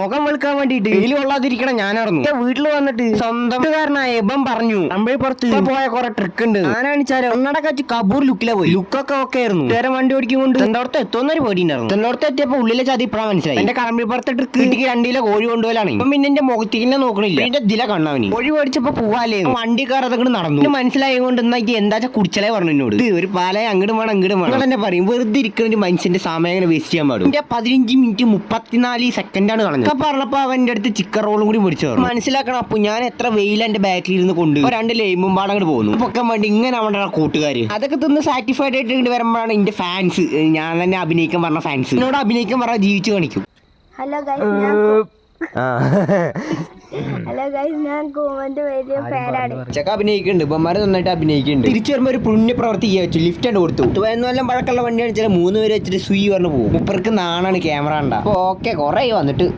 മുഖം വെളുക്കാൻ വേണ്ടിട്ട് വെയിൽ കൊള്ളാതിരിക്കണം ഞാനായിരുന്നു. വീട്ടിൽ വന്നിട്ട് സ്വന്തം എബം പറഞ്ഞു അമ്പഴി പുറത്ത്. പോയ കുറെ ട്രിക്ക് ഉണ്ട്. ഞാനാണിച്ചാലോ കണ്ണടക്ക വെച്ച് കബൂർ ലുക്കിലെ പോയി. ലുക്കൊക്കെ ഒക്കെ ആയിരുന്നു. നേരെ വണ്ടി ഓടിക്കൊണ്ട് എന്തോടത്ത് എത്തുന്നൊരു പേടിണ്ടായിരുന്നു തന്നോടത്ത് എത്തിയപ്പോ ഉള്ളിലെ ചതി ഇപ്പഴാ മനസ്സിലായി. എന്റെ കറമ്പി പുറത്തെ ട്രിക്ക് വീട്ടിക്ക് രണ്ടിലെ കോഴി കൊണ്ടുപോലാണ് ഇപ്പം പിന്നെ എന്റെ മുഖത്തിനെ നോക്കണില്ല. എന്റെ ദില കണ്ണാവനി. കോഴി മേടിച്ചപ്പോ പോവാലേ വണ്ടി കയറാതെ നടന്നു. മനസ്സിലായത് മനസ്സിലായി കൊണ്ട് എന്നാ എനിക്ക് എന്താ കുടിച്ചലേ പറഞ്ഞു എന്നോട്. ഒരു പാലയെ അങ്ങോട്ട് വേണം അങ്ങോട്ട് വേണം. എന്നെ തന്നെ പറയും വെറുതെ ഇരിക്കുന്ന ഒരു മനുഷ്യന്റെ സമയം അങ്ങനെ വേസ്റ്റ് ചെയ്യാൻ പാടും. എന്റെ പതിനഞ്ച് മിനിറ്റ് മുപ്പത്തിനാല് സെക്കൻഡാണ് കളഞ്ഞത്. ഒക്കെ പറഞ്ഞപ്പോ അവന്റെ അടുത്ത് ചിക്കൻ റോളും കൂടി മേടിച്ചു തന്നു മനസ്സിലാക്കണം അപ്പൊ ഞാൻ എത്ര വെയിൽ എന്റെ ബാക്കിൽ ഇരുന്ന് കൊണ്ട് രണ്ട് ലൈമും പാടെ അങ്ങോട്ട് പോകുന്നു പൊക്കാൻ വേണ്ടി ഇങ്ങനെ അവന്റെ കൂട്ടുകാര്. അതൊക്കെ തിന്ന് സാറ്റിസ്ഫൈഡ് ആയിട്ട് ഇങ്ങോട്ട് വരുമ്പോഴാണ് എന്റെ ഫാൻസ് ഞാൻ തന്നെ അഭിനയിക്കാൻ പറഞ്ഞ ഫാൻസ് എന്നോട് അഭിനയിക്കാൻ പറഞ്ഞ ജീവിച്ചു കാണിക്കും. ഹലോ ഹലോ ഗൈസ് ഞാൻ കൂമന്റെ വലിയ ഫാനാണ് ചെക്ക അഭിനയിക്കുന്നുണ്ട്. ഇപ്പന്മാര് നന്നായിട്ട് അഭിനയിക്കുന്നുണ്ട്. തിരിച്ചു വരുമ്പോ ഒരു പുണ്യ പ്രവർത്തി വെച്ചു. ലിഫ്റ്റ് ആണ് കൊടുത്തു. പതിനൊല്ലാം പഴക്കമുള്ള വണ്ടിയാണ് മൂന്ന് പേര് വെച്ചിട്ട് സുയി പറഞ്ഞു പോകും. മുപ്പർക്ക് നാണാണ് ക്യാമറ ഉണ്ടാ ഓക്കെ കൊറേ വന്നിട്ട്.